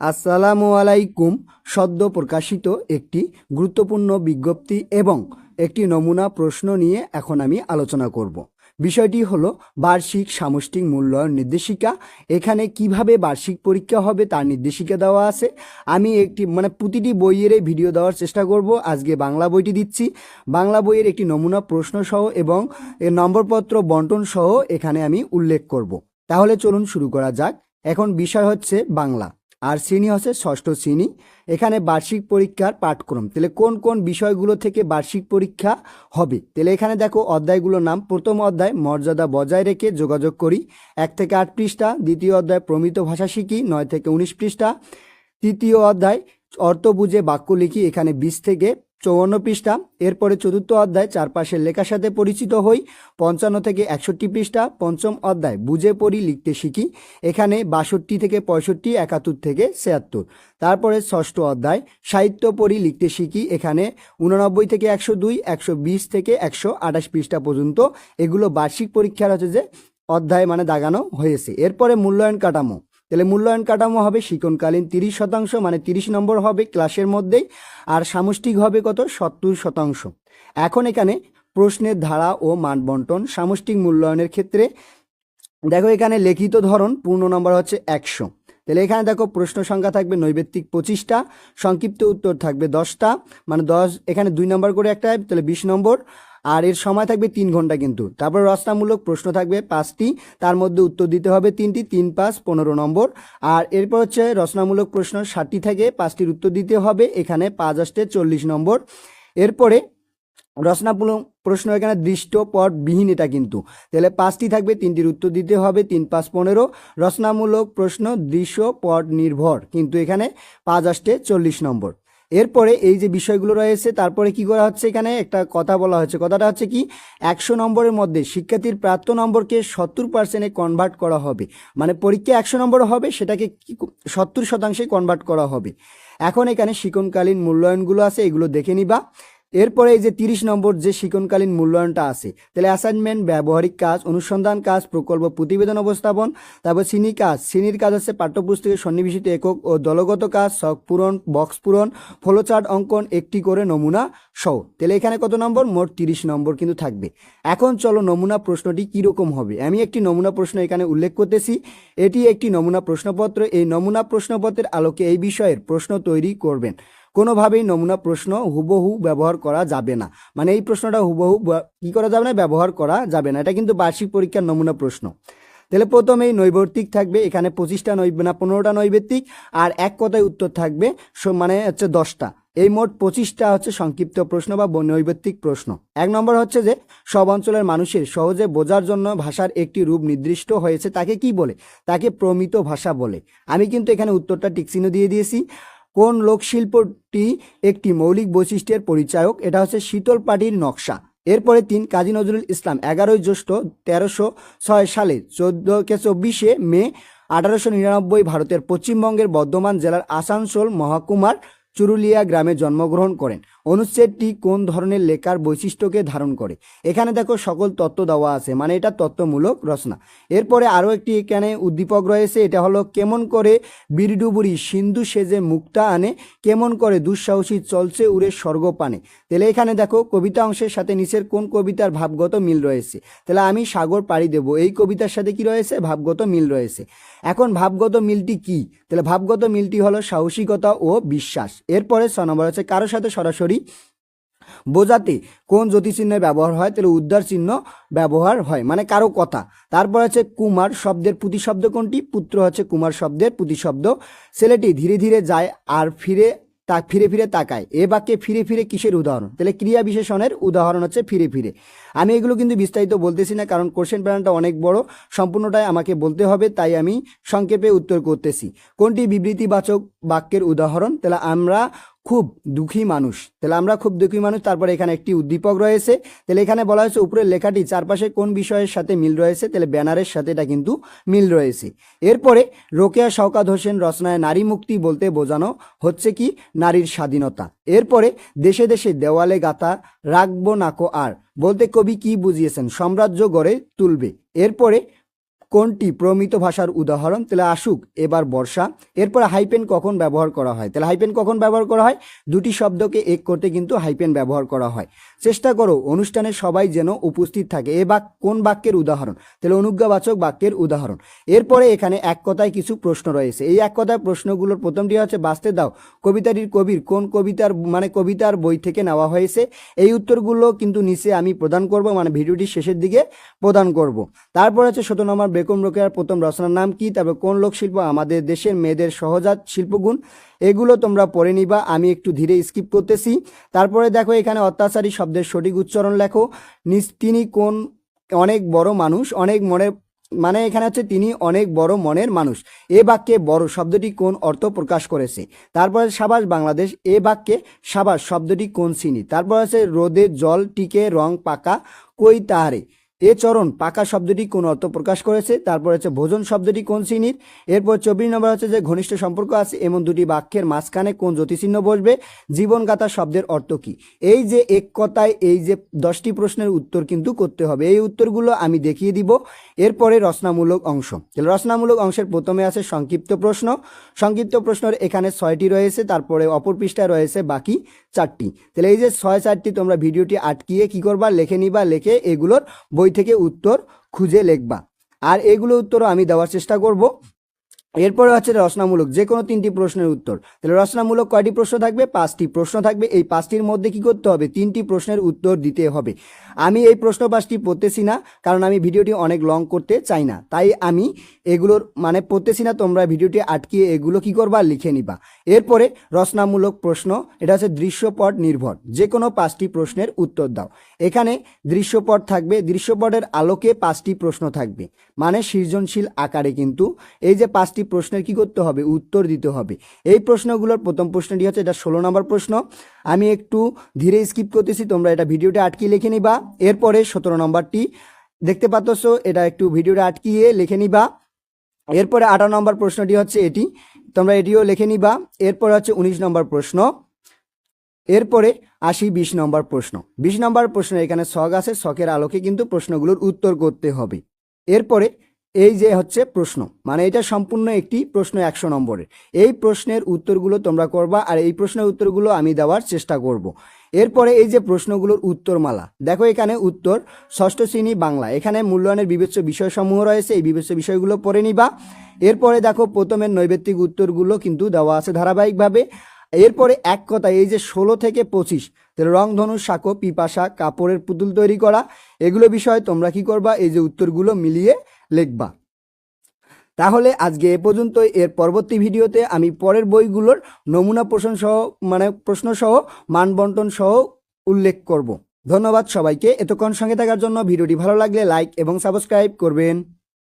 আসসালামু আলাইকুম সদ্য প্রকাশিত একটি গুরুত্বপূর্ণ বিজ্ঞপ্তি এবং একটি নমুনা প্রশ্ন নিয়ে এখন আমি আলোচনা করব। বিষয়টি হলো বার্ষিক সামষ্টিক মূল্যায়ন নির্দেশিকা। এখানে কীভাবে বার্ষিক পরীক্ষা হবে তার নির্দেশিকা দেওয়া আছে। আমি একটি মানে প্রতিটি বইয়ের ভিডিও দেওয়ার চেষ্টা করব। আজকে বাংলা বইটি দিচ্ছি। বাংলা বইয়ের একটি নমুনা প্রশ্ন সহ এবং নম্বরপত্র বন্টন সহ এখানে আমি উল্লেখ করব। তাহলে চলুন শুরু করা যাক। এখন বিষয় হচ্ছে বাংলা। আর শ্রেণি হচ্ছে ষষ্ঠ শ্রেণি। এখানে বার্ষিক পরীক্ষার পাঠক্রম। তাহলে কোন কোন বিষয়গুলো থেকে বার্ষিক পরীক্ষা হবে? তাহলে এখানে দেখো অধ্যায়গুলোর নাম। প্রথম অধ্যায়, মর্যাদা বজায় রেখে যোগাযোগ করি। এক থেকে আট পৃষ্ঠা। দ্বিতীয় অধ্যায়, প্রমিত ভাষা শিখি। নয় থেকে উনিশ পৃষ্ঠা। তৃতীয় অধ্যায়, অর্থ বুঝে বাক্য লিখি। এখানে বিশ থেকে চৌয়ান্ন পৃষ্ঠা, এরপরে চতুর্থ অধ্যায় চারপাশের লেখার সাথে পরিচিত হই, পঞ্চান্ন থেকে একষট্টি পৃষ্ঠা, পঞ্চম অধ্যায় বুঝে পড়ি, লিখতে শিখি। এখানে বাষট্টি থেকে পঁয়ষট্টি, একাত্তর থেকে ছিয়াত্তর। তারপরে ষষ্ঠ অধ্যায় সাহিত্য পড়ি, লিখতে শিখি। এখানে উননব্বই থেকে একশো দুই, একশো বিশ থেকে একশো আঠাশ পৃষ্ঠা পর্যন্ত এগুলো বার্ষিক পরীক্ষার হচ্ছে যে অধ্যায় মানে দাগানো হয়েছে। এরপরে মূল্যায়ন কাঠামো। তাহলে মূল্যায়ন কাঠামো হবে শিক্ষণকালীন তিরিশ শতাংশ মানে তিরিশ নম্বর হবে ক্লাসের মধ্যেই, আর সামষ্টিক হবে কত? সত্তর শতাংশ। এখন এখানে প্রশ্নের ধারা ও মান বন্টন সামষ্টিক মূল্যায়নের ক্ষেত্রে। দেখো এখানে লিখিত ধরন, পূর্ণ নম্বর হচ্ছে একশো। তাহলে এখানে দেখো প্রশ্ন সংখ্যা থাকবে নৈবেত্তিক পঁচিশটা, সংক্ষিপ্ত উত্তর থাকবে দশটা মানে দশ, এখানে দুই নম্বর করে একটা তাহলে বিশ নম্বর। আর এর সময় থাকবে তিন ঘণ্টা কিন্তু। তারপর রচনামূলক প্রশ্ন থাকবে পাঁচটি, তার মধ্যে উত্তর দিতে হবে তিনটি, তিন পাঁচ, পনেরো নম্বর। আর এরপর হচ্ছে রচনামূলক প্রশ্ন ষাটটি থেকে পাঁচটির উত্তর দিতে হবে, এখানে পাঁচ আসতে চল্লিশ নম্বর। এরপরে রচনামূলক প্রশ্ন এখানে দৃষ্ট পট বিহীন এটা কিন্তু। তাহলে পাঁচটি থাকবে, তিনটির উত্তর দিতে হবে, তিন পাঁচ পনেরো। রচনামূলক প্রশ্ন দৃশ্য পট নির্ভর কিন্তু এখানে পাঁচ আসতে চল্লিশ নম্বর। এরপরে এই যে বিষয়গুলো রয়েছে, তারপরে কি করা হচ্ছে এখানে? একটা কথা বলা হচ্ছে কথাটা হচ্ছে কি? একশো নম্বরের মধ্যে শিক্ষার্থীর প্রাপ্ত নম্বরকে সত্তর পার্সেন্টে কনভার্ট করা হবে। মানে পরীক্ষা একশো নম্বর হবে, সেটাকে সত্তর শতাংশে কনভার্ট করা হবে। এখন এখানে শিক্ষণকালীন মূল্যায়নগুলো আছে, এগুলো দেখে নিবা। এরপরে এই যে তিরিশ নম্বর যে শিক্ষণকালীন মূল্যায়নটা আছে, তাহলে অ্যাসাইনমেন্ট ব্যবহারিক কাজ, অনুসন্ধান কাজ, প্রকল্প, প্রতিবেদন অবস্থাপন তারপর শ্রেণি কাজ। শ্রেণির কাজ হচ্ছে পাঠ্যপুস্তকের সন্নিবেশিত একক ও দলগত কাজ, শখ পূরণ, বক্স পূরণ, ফ্লোচার্ট অঙ্কন, একটি করে নমুনা সহ। তাহলে এখানে কত নম্বর? মোট তিরিশ নম্বর কিন্তু থাকবে। এখন চলো নমুনা প্রশ্নটি কীরকম হবে? আমি একটি নমুনা প্রশ্ন এখানে উল্লেখ করতেছি। এটি একটি নমুনা প্রশ্নপত্র। এই নমুনা প্রশ্নপত্রের আলোকে এই বিষয়ের প্রশ্ন তৈরি করবেন। কোনোভাবেই নমুনা প্রশ্ন হুবহু ব্যবহার করা যাবে না। মানে এই প্রশ্নটা হুবহু কি করা যাবে না? ব্যবহার করা যাবে না। এটা কিন্তু বার্ষিক পরীক্ষার নমুনা প্রশ্ন। তাহলে প্রথমেই নৈবর্তিক থাকবে, এখানে পঁচিশটা নৈ না পনেরোটা নৈবেত্তিক, আর এক কথায় উত্তর থাকবে মানে হচ্ছে দশটা। এই মোট পঁচিশটা হচ্ছে সংক্ষিপ্ত প্রশ্ন বা ব- নৈবেত্তিক প্রশ্ন। এক নম্বর হচ্ছে যে, সব অঞ্চলের মানুষের সহজে বোঝার জন্য ভাষার একটি রূপ নির্দিষ্ট হয়েছে, তাকে কি বলে? তাকে প্রমিত ভাষা বলে। আমি কিন্তু এখানে উত্তরটা টিকচিহ্ন দিয়ে দিয়েছি। কোন লোকশিল্পটি একটি মৌলিক বৈশিষ্ট্যের পরিচায়ক? এটা হচ্ছে শীতল পাটির নকশা। এরপরে তিন, কাজী নজরুল ইসলাম, এগারোই জ্যৈষ্ঠ তেরোশো ছয় সালে চোদ্দকে চব্বিশে মে আঠারোশো নিরানব্বই ভারতের পশ্চিমবঙ্গের বর্ধমান জেলার আসানসোল মহকুমার চুরুলিয়া গ্রামে জন্মগ্রহণ করেন। অনুচ্ছেদটি কোন ধরনের লেখার বৈশিষ্ট্যকে ধারণ করে? এখানে দেখো সকল তত্ত্ব দেওয়া আছে মানে এটা তত্ত্বমূলক রচনা। এরপরে আরও একটি এখানে উদ্দীপক রয়েছে, এটা হলো কেমন করে বীরডুবুরি সিন্ধু সেজে মুক্তা আনে, কেমন করে দুঃসাহসী চলছে উড়ে স্বর্গ পানে। তাহলে এখানে দেখো কবিতা অংশের সাথে নিচের কোন কবিতার ভাবগত মিল রয়েছে? তাহলে আমি সাগর পাড়ি দেব, এই কবিতার সাথে কি রয়েছে? ভাবগত মিল রয়েছে। এখন ভাবগত মিলটি কি? তাহলে ভাবগত মিলটি হলো সাহসিকতা ও বিশ্বাস। এরপরে ছ নম্বর হচ্ছে কারোর সাথে সরাসরি বোঝাতে কোন জ্যোতিচিহ্নের ব্যবহার হয়, তাহলে উদ্ধার চিহ্ন ব্যবহার হয় মানে কারও কথা। তারপর আছে কুমার শব্দের প্রতিশব্দ কোনটি? পুত্র হচ্ছে কুমার শব্দের প্রতিশব্দ। ছেলেটি ধীরে ধীরে যায় আর ফিরে তা ফিরে ফিরে তাকায়। এ বাক্যে ফিরে ফিরে কিসের উদাহরণ? তাহলে ক্রিয়া বিশেষণের উদাহরণ হচ্ছে ফিরে ফিরে। আমি এগুলো কিন্তু বিস্তারিত বলতেছি না, কারণ কোশ্চেন প্যানটা অনেক বড়। সম্পূর্ণটাই আমাকে বলতে হবে, তাই আমি সংক্ষেপে উত্তর করতেছি। কোনটি বিবৃতিবাচক বাক্যের উদাহরণ? তাহলে আমরা খুব দুঃখী মানুষ। তাহলে আমরা খুব দুঃখী মানুষ, তারপরে এখানে একটি উদ্দীপক রয়েছে। তাহলে এখানে বলা হয়েছে উপরের লেখাটি চারপাশে কোন বিষয়ের সাথে মিল রয়েছে, তাহলে ব্যানারের সাথে এটা কিন্তু মিল রয়েছে। এরপরে রোকেয়া শওকাত হোসেন রচনায় নারী মুক্তি বলতে বোঝানো হচ্ছে কি? নারীর স্বাধীনতা। এরপরে দেশে দেশে দেওয়ালে গাথা, রাখব নাকো আর, বলতে কবি কি বুঝিয়েছেন? সাম্রাজ্য গড়ে তুলবে। এরপরে কোনটি প্রমিত ভাষার উদাহরণ? তাহলে আসুক, এবার বর্ষা। এরপর হাইপেন কখন ব্যবহার করা হয়? তাহলে হাইপেন কখন ব্যবহার করা হয়? দুটি শব্দকে এক করতে কিন্তু হাইপেন ব্যবহার করা হয়। চেষ্টা করো, অনুষ্ঠানে সবাই যেন উপস্থিত থাকে। এ বাক, কোন বাক্যের উদাহরণ? তাহলে অনুজ্ঞাবাচক বাক্যের উদাহরণ। এরপরে এখানে এক কথায় কিছু প্রশ্ন রয়েছে। এই এক কথায় প্রশ্নগুলোর প্রথমটি হচ্ছে, বাঁচতে দাও। কবিতাটির কবির, কোন কবিতার মানে কবিতার বই থেকে নেওয়া হয়েছে? এই উত্তরগুলো কিন্তু নিচে আমি প্রদান করব মানে ভিডিওটি শেষের দিকে প্রদান করব। তারপর হচ্ছে শত নম্বর বেকম রোকেয়ার প্রথম রচনার নাম কি? তারপর কোন লোকশিল্প আমাদের দেশের মেয়েদের সহজাত শিল্পগুণ? এগুলো তোমরা পড়ে নিবা, আমি একটু ধীরে স্কিপ করতেছি। তারপরে দেখো, এখানে অত্যাচারী শব্দের সঠিক উচ্চারণ লেখো। নিস- তিনি কোন, অনেক বড় মানুষ, অনেক মনের মানে এখানে হচ্ছে তিনি অনেক বড় মনের মানুষ। এ বাক্যে বড় শব্দটি কোন অর্থ প্রকাশ করেছে? তারপরে সাবাস, বাংলাদেশ, এ বাক্যে সাবাস শব্দটি কোন শ্রেণি তারপর আছে, রোদে জল টিকে, রং পাকা, কই তাহারে? এ চরণ পাকা শব্দটি কোন অর্থ প্রকাশ করেছে? তারপর হচ্ছে ভোজন শব্দটি কোন শ্রেণির? এরপর চব্বিশ নম্বর হচ্ছে যে ঘনিষ্ঠ সম্পর্ক আছে, এমন দুটি বাক্যের মাঝখানে কোন জ্যোতিচিহ্ন বসবে? জীবনগাথা শব্দের অর্থ কি? এই যে এক কথায় এই যে দশটি প্রশ্নের উত্তর কিন্তু করতে হবে। এই উত্তরগুলো আমি দেখিয়ে দিব। এরপরে রচনামূলক অংশ। রচনামূলক অংশের প্রথমে আছে সংক্ষিপ্ত প্রশ্ন। সংক্ষিপ্ত প্রশ্নের এখানে ছয়টি রয়েছে, তারপরে অপর পৃষ্ঠায় রয়েছে বাকি চারটি। তাহলে এই যে ছয় চারটি তোমরা ভিডিওটি আটকিয়ে কি করবা? লেখে নিবা, লেখে এগুলোর বই থেকে উত্তর খুঁজে লেখবা। আর এগুলো উত্তরও আমি দেওয়ার চেষ্টা করব। এরপরে হচ্ছে রচনামূলক, যে কোনো তিনটি প্রশ্নের উত্তর। তাহলে রচনামূলক কয়টি প্রশ্ন থাকবে? পাঁচটি প্রশ্ন থাকবে। এই পাঁচটির মধ্যে কি করতে হবে? তিনটি প্রশ্নের উত্তর দিতে হবে। আমি এই প্রশ্ন পাঁচটি পড়তেছি না, কারণ আমি ভিডিওটি অনেক লং করতে চাই না। তাই আমি এগুলোর মানে পড়তেছি না, তোমরা ভিডিওটি আটকিয়ে এগুলো কি করবা? লিখে নিবা। এরপরে রচনামূলক প্রশ্ন, এটা হচ্ছে দৃশ্যপট নির্ভর। যে কোনো পাঁচটি প্রশ্নের উত্তর দাও। এখানে দৃশ্যপট থাকবে। দৃশ্যপটের আলোকে পাঁচটি প্রশ্ন থাকবে। মানে সৃজনশীল আকারে কিন্তু এই যে পাঁচটি প্রশ্নের কি করতে হবে? উত্তর দিতে হবে। এই প্রশ্নগুলোর প্রথম প্রশ্নটি হচ্ছে, এটা ষোলো নম্বর প্রশ্ন। আমি একটু ধীরে স্কিপ করতেছি, তোমরা এটা ভিডিওটা আটকিয়ে লিখে নিবা। এরপরে সতেরো নম্বরটি। দেখতে পাচ্ছ, এটা একটু ভিডিওটা আটকিয়ে লিখে নিবা। এরপরে আঠারো নম্বর প্রশ্নটি হচ্ছে এটি। তোমরা এটিও লিখে নিবা। এরপরে হচ্ছে উনিশ নম্বর প্রশ্ন। এরপরে আসি বিশ নম্বর প্রশ্ন। বিশ নম্বর প্রশ্ন এখানে শখ আছে শখের আলোকে কিন্তু প্রশ্নগুলোর উত্তর করতে হবে। এরপরে এই যে হচ্ছে প্রশ্ন মানে এটা সম্পূর্ণ একটি প্রশ্ন একশো নম্বরের। এই প্রশ্নের উত্তরগুলো তোমরা করবা আর এই প্রশ্নের উত্তরগুলো আমি দেওয়ার চেষ্টা করব। এরপরে এই যে প্রশ্নগুলোর উত্তরমালা, দেখো এখানে উত্তর ষষ্ঠ শ্রেণি বাংলা, এখানে মূল্যায়নের বিবেচ্য বিষয়সমূহ রয়েছে, এই বিবেচ্য বিষয়গুলো পড়ে নিবা। এরপরে দেখো প্রথমের নৈবেত্তিক উত্তরগুলো কিন্তু দেওয়া আছে ধারাবাহিকভাবে। এরপরে এক কথা এই যে ষোলো থেকে পঁচিশ, তাহলে রংধনু, সাঁকো, পিপাসা, কাপড়ের পুতুল তৈরি করা, এগুলো বিষয়ে তোমরা কি করবা? এই যে উত্তরগুলো মিলিয়ে লিখবা। তাহলে আজকে এ পর্যন্ত এর পরবর্তী ভিডিওতে আমি পরের বইগুলোর নমুনা প্রশ্ন সহ মানে প্রশ্ন সহ মানবন্টন সহ উল্লেখ করব। ধন্যবাদ সবাইকে। এতক্ষণ সঙ্গে থাকার জন্য ভিডিওটি ভালো লাগলে লাইক এবং সাবস্ক্রাইব করবেন।